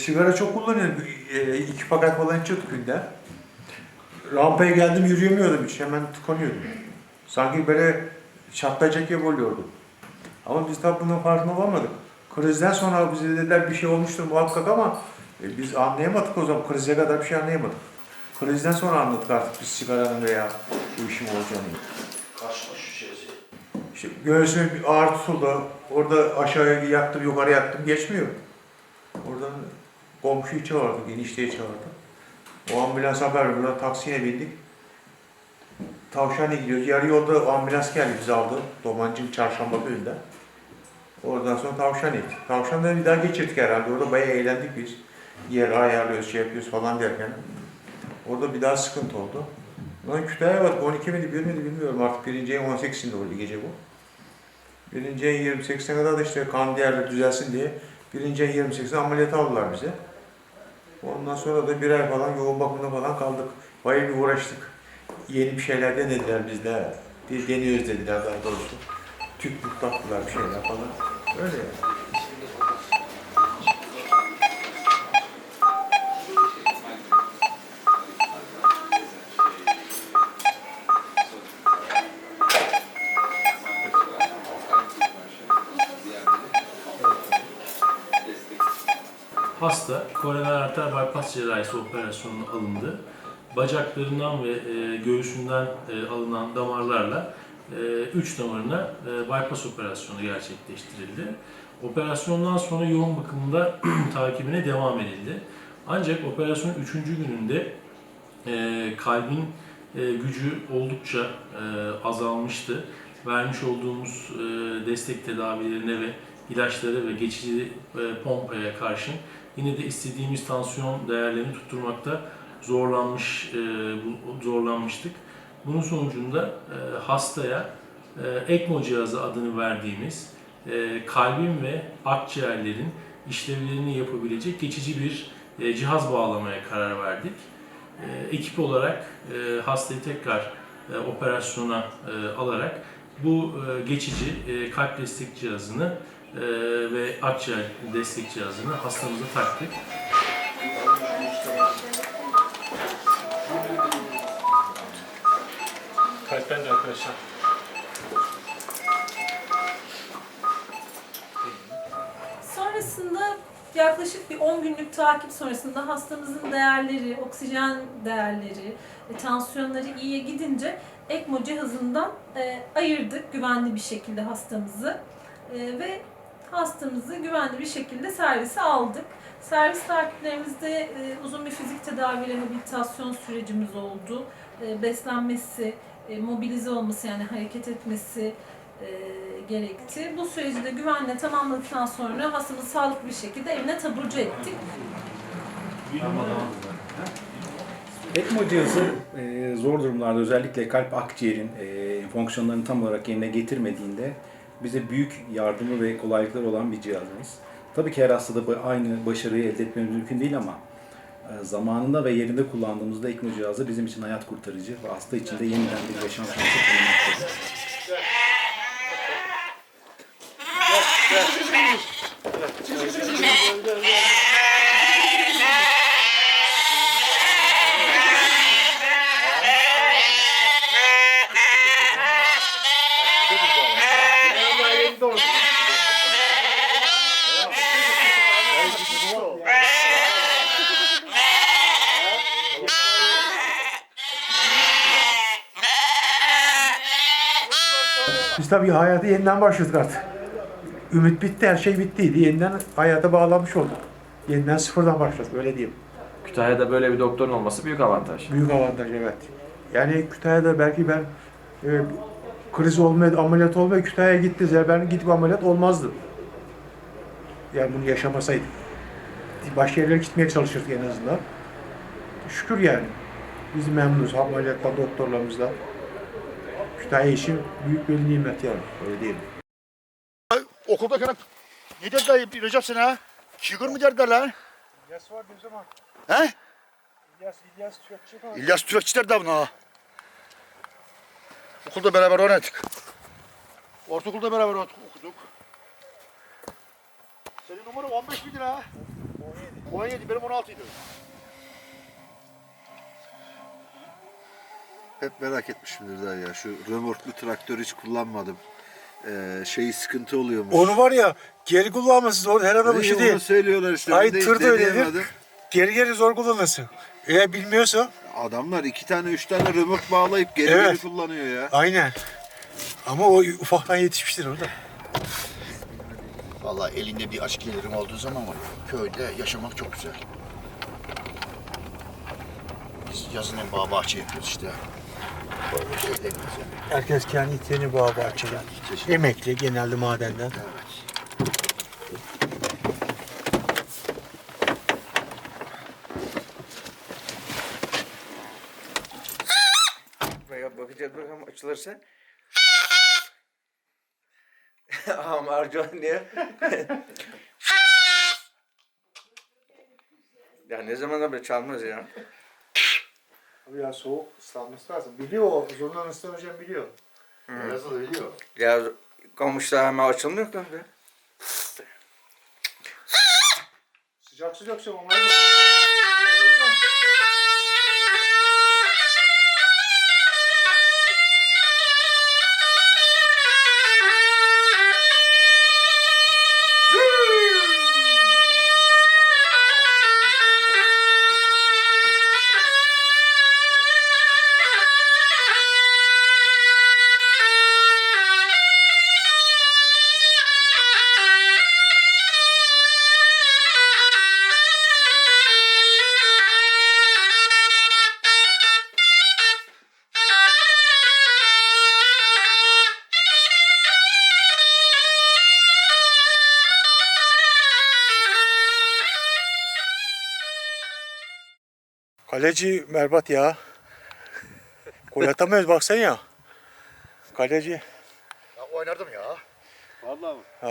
sigara çok kullanıyorum. E, iki paket falan içiyorduk günde. Rampaya geldim yürüyemiyordum hiç. Hemen tıkanıyordum. Sanki böyle çatlayacak gibi oluyordum. Ama biz tabi bunun farkına varmadık. Krizden sonra bize dediler bir şey olmuştur muhakkak ama e, biz anlayamadık o zaman. Krize kadar bir şey anlayamadık. Krizden sonra anladık artık biz sigaranın veya bu işin olacağını. Şişesi. İşte göğsüme bir ağrı tutuldu. Orada aşağıya yaktım, yukarı yaktım. Geçmiyor. Oradan komşuyu çağırdık, enişteyi çağırdık. O ambulans haber verdi. Buradan taksiye bindik. Tavşan'a gidiyoruz. Yarı yolda ambulans geldi bizi aldı. Domancık çarşamba köyünde. Oradan sonra tavşan ettik. Tavşan'da bir daha geçirdik herhalde. Orada bayağı eğlendik biz. Yer ayarlıyoruz, şey yapıyoruz falan derken. Orada bir daha sıkıntı oldu. Lan Kütahya var. 12 miydi, 1 miydi bilmiyorum. Artık birinci ayın 18'sinde oldu gece bu. Birinci ayın 28'ine kadar da işte kan değerleri düzelsin diye birinci ayın 28'inde ameliyat aldılar bize. Ondan sonra da bir ay falan yoğun bakımda falan kaldık. Bayağı bir uğraştık. Yeni bir şeyler denediler bizde. Bir deniyoruz dediler daha doğrusu. Tüp taktılar bir şeyler falan. Öyle yani. Hasta koroner arter bypass cerrahisi operasyonuna alındı. Bacaklarından ve e, göğsünden e, alınan damarlarla 3 damarına e, bypass operasyonu gerçekleştirildi. Operasyondan sonra yoğun bakımda takibine devam edildi. Ancak operasyonun 3. gününde e, kalbin e, gücü oldukça e, azalmıştı. Vermiş olduğumuz e, destek tedavilerine ve ilaçlara ve geçici e, pompaya karşın yine de istediğimiz tansiyon değerlerini tutturmakta zorlanmış e, zorlanmıştık. Bunun sonucunda e, hastaya e, ECMO cihazı adını verdiğimiz e, kalbin ve akciğerlerin işlevlerini yapabilecek geçici bir cihaz bağlamaya karar verdik. Ekip olarak hastayı tekrar operasyona alarak bu geçici e, kalp destek cihazını e, ve akciğer destek cihazını hastamıza taktık. Kalpten de arkadaşlar. Sonrasında yaklaşık bir 10 günlük takip sonrasında hastamızın değerleri, oksijen değerleri, e, tansiyonları iyiye gidince ECMO cihazından e, ayırdık güvenli bir şekilde hastamızı E, ve hastamızı güvenli bir şekilde servise aldık. Servis takiplerimizde e, uzun bir fizik tedavi rehabilitasyon sürecimiz oldu. E, beslenmesi, e, mobilize olması yani hareket etmesi e, gerekti. Bu süreci de güvenle tamamladıktan sonra hastamızı sağlıklı bir şekilde evine taburcu ettik. ECMO cihazı e, zor durumlarda özellikle kalp akciğerin e, fonksiyonlarını tam olarak yerine getirmediğinde bize büyük yardımı ve kolaylıklar olan bir cihazımız. Tabii ki her hastada aynı başarıyı elde etmemiz mümkün değil ama e, zamanında ve yerinde kullandığımızda ECMO cihazı bizim için hayat kurtarıcı ve hasta için de yeniden bir yaşam şansı tanımaktadır. Biz tabii hayata yeniden başladık artık. Ümit bitti, her şey bittiydi. Yeniden hayata bağlanmış olduk. Yeniden sıfırdan başladık, öyle diyeyim. Kütahya'da böyle bir doktorun olması büyük avantaj. Büyük avantaj evet. Yani Kütahya'da belki ben e, kriz olmaya, ameliyat olmaya Kütahya'ya gitti. Ben gidip ameliyat olmazdım. Yani bunu yaşamasaydım. Başka yerlere gitmeye çalışırdık en azından. Şükür yani. Biz memnunuz ameliyattan, doktorlarımızla. Kütahya için büyük bir nimet yani. Öyle diyelim. Okuldayken ne dediler Recep sana? Şigur mu dediler lan? İlyas var bir zaman. He? İlyas, İlyas Türkçü var. İlyas Türkçü derdi buna. Okulda beraber oynadık. Ortaokulda beraber okuduk. Senin numaran 15 miydi ha? 17. 17 benim 16 idi. Hep merak etmişimdir ya. Şu römorklu traktör hiç kullanmadım. Ee, şeyi sıkıntı oluyormuş. Onu var ya geri kullanması zor. Her araba İyi, şey onu değil. söylüyorlar işte. Ay, Ben de tır da öyledir. Geri geri zor kullanırsın. Eğer bilmiyorsa Adamlar iki tane üç tane römork bağlayıp geri Evet. geri kullanıyor ya. aynen. Ama o ufaktan yetişmiştir orada. Vallahi elinde bir aşk gelirim olduğu zaman var. Köyde yaşamak çok güzel. Biz yazın en bağ bahçe yapıyoruz işte. Herkes kendi ihtiyacını bağ bahçede. Keşke- Emekli genelde madenden. Evet. Veya bakacağız bakalım açılırsa. Ama Ercan diye. ya ne zaman da böyle çalmaz ya. Ya soğuk ıslanması lazım. Biliyor o. Zorundan ıslanacağım biliyor. Yazılı biliyor. Ya komşular hemen açılmıyor ki. Sıcak sıcak onları bak. Kaleci Merbat ya. Gol atamıyoruz baksana ya. Kaleci. Ya oynardım ya. Vallahi mı? Ha.